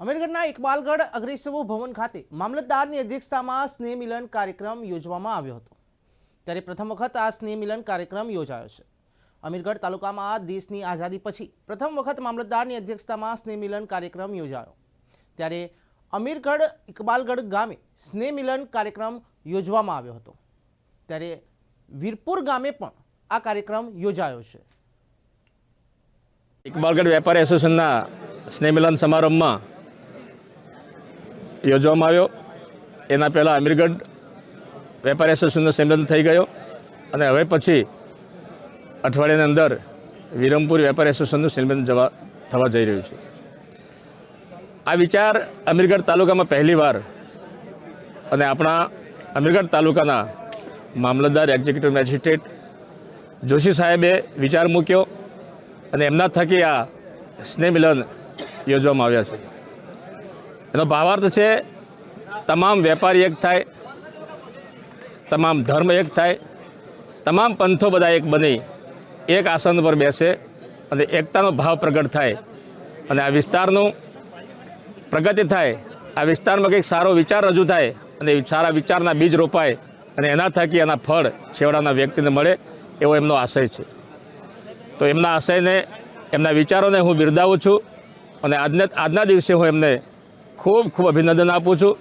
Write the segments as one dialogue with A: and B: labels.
A: અમીરગઢના ઇકબાલગઢ અગ્નિશમો ભવન ખાતે મામલતદારની અધ્યક્ષતામાં સ્નેહ મિલન કાર્યક્રમ યોજવામાં આવ્યો હતો. ત્યારે પ્રથમ વખત આ સ્નેહ મિલન કાર્યક્રમ યોજાયો છે. અમીરગઢ તાલુકામાં દેશની આઝાદી પછી પ્રથમ વખત મામલતદારની અધ્યક્ષતામાં સ્નેહ મિલન કાર્યક્રમ યોજાયો. ત્યારે અમીરગઢ ઇકબાલગઢ ગામે સ્નેહ મિલન કાર્યક્રમ યોજવામાં આવ્યો હતો. ત્યારે વીરપુર ગામે પણ આ કાર્યક્રમ યોજાયો છે.
B: ઇકબાલગઢ વેપારી એસોસિએશનના સ્નેહમિલન સમારંભમાં યોજવામાં આવ્યો. એના પહેલાં અમીરગઢ વેપારી એસોસિએશનનો સંમેલન થઈ ગયો અને હવે પછી અઠવાડિયાની અંદર વિરમપુર વેપારી એસોસિએશનનું સંમેલન જવા થવા જઈ રહ્યું છે. આ વિચાર અમીરગઢ તાલુકામાં પહેલીવાર અને આપણા અમીરગઢ તાલુકાના મામલતદાર એક્ઝિક્યુટિવ મેજિસ્ટ્રેટ જોશી સાહેબે વિચાર મૂક્યો અને એમના થકી આ સ્નેહ મિલન યોજવામાં આવ્યા છે. એનો ભાવાર્થ છે, તમામ વેપારી એક થાય, તમામ ધર્મ એક થાય, તમામ પંથો બધા એક બની, એક આસન પર બેસે અને એકતાનો ભાવ પ્રગટ થાય અને આ વિસ્તારનું પ્રગતિ થાય. આ વિસ્તારમાં કંઈક સારો વિચાર રજૂ થાય અને સારા વિચારના બીજ રોપાય અને એના થકી એના ફળ છેવડાના વ્યક્તિને મળે એવો એમનો આશય છે. તો એમના આશયને, એમના વિચારોને હું બિરદાવું છું અને આજના આજના દિવસે હું એમને ખૂબ ખૂબ અભિનંદન આપું છું.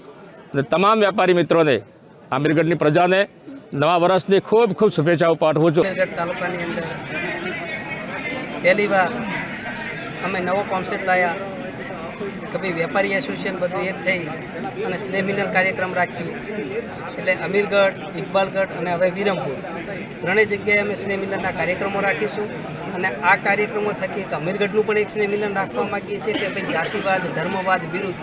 B: અને તમામ વેપારી મિત્રોને, આમીરગઢની પ્રજાને નવા વર્ષની ખૂબ ખૂબ શુભેચ્છાઓ પાઠવું છું.
C: તાલુકાની અંદર પહેલી વાર અમે નવો કોન્સેપ્ટ લાવ્યા કે ભાઈ વેપારી એસોસિએશન બધું એક થઈ અને સ્નેહ મિલન કાર્યક્રમ રાખીએ એટલે અમીરગઢ, ઇકબાલગઢ અને હવે વિરમપુર. ત્રણેય જગ્યાએ અમે સ્નેહ મિલનના કાર્યક્રમો રાખીશું અને આ કાર્યક્રમો થકી એક અમીરગઢનું પણ એક સ્નેહ મિલન રાખવા માગીએ છીએ કે ભાઈ જાતિવાદ, ધર્મવાદ વિરુદ્ધ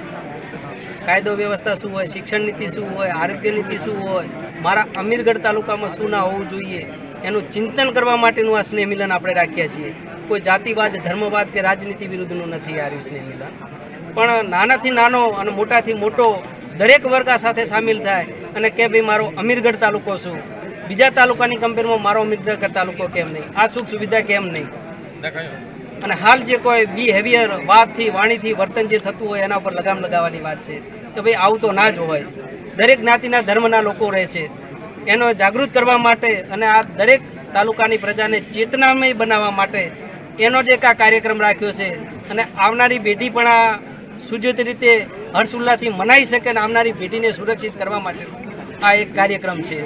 C: કાયદો વ્યવસ્થા શું હોય, શિક્ષણ નીતિ શું હોય, આરોગ્ય નીતિ શું હોય, મારા અમીરગઢ તાલુકામાં શું ના હોવું જોઈએ, એનું ચિંતન કરવા માટેનું આ સ્નેહ મિલન આપણે રાખ્યા છીએ. કોઈ જાતિવાદ ધર્મવાદ કે રાજનીતિ વિરુદ્ધનું નથી આ રહ્યું મિલન પણ નાનાથી નાનો અને મોટાથી મોટો દરેક વર્ગ આ સાથે સામેલ થાય અને કે ભાઈ મારો અમીરગઢ તાલુકો શું બીજા તાલુકાની કમ્પેરમાં મારો અમીરગઢ તાલુકો કેમ નહીં? આ સુખ સુવિધા કેમ નહીં? અને હાલ જે કોઈ બિહેવિયર વાતથી વાણીથી વર્તન જે થતું હોય એના ઉપર લગામ લગાવવાની વાત છે કે ભાઈ આવું તો ના જ હોય. દરેક જ્ઞાતિના ધર્મના લોકો રહે છે. એનો જાગૃત કરવા માટે અને આ દરેક તાલુકાની પ્રજાને ચેતનામય બનાવવા માટે એનો જ એક આ કાર્યક્રમ રાખ્યો છે. અને આવનારી પેઢી પણ આ સુજિત રીતે હર્ષ ઉલ્લાસથી મનાઈ શકે અને આવનારી પેઢીને સુરક્ષિત કરવા માટે આ એક કાર્યક્રમ છે.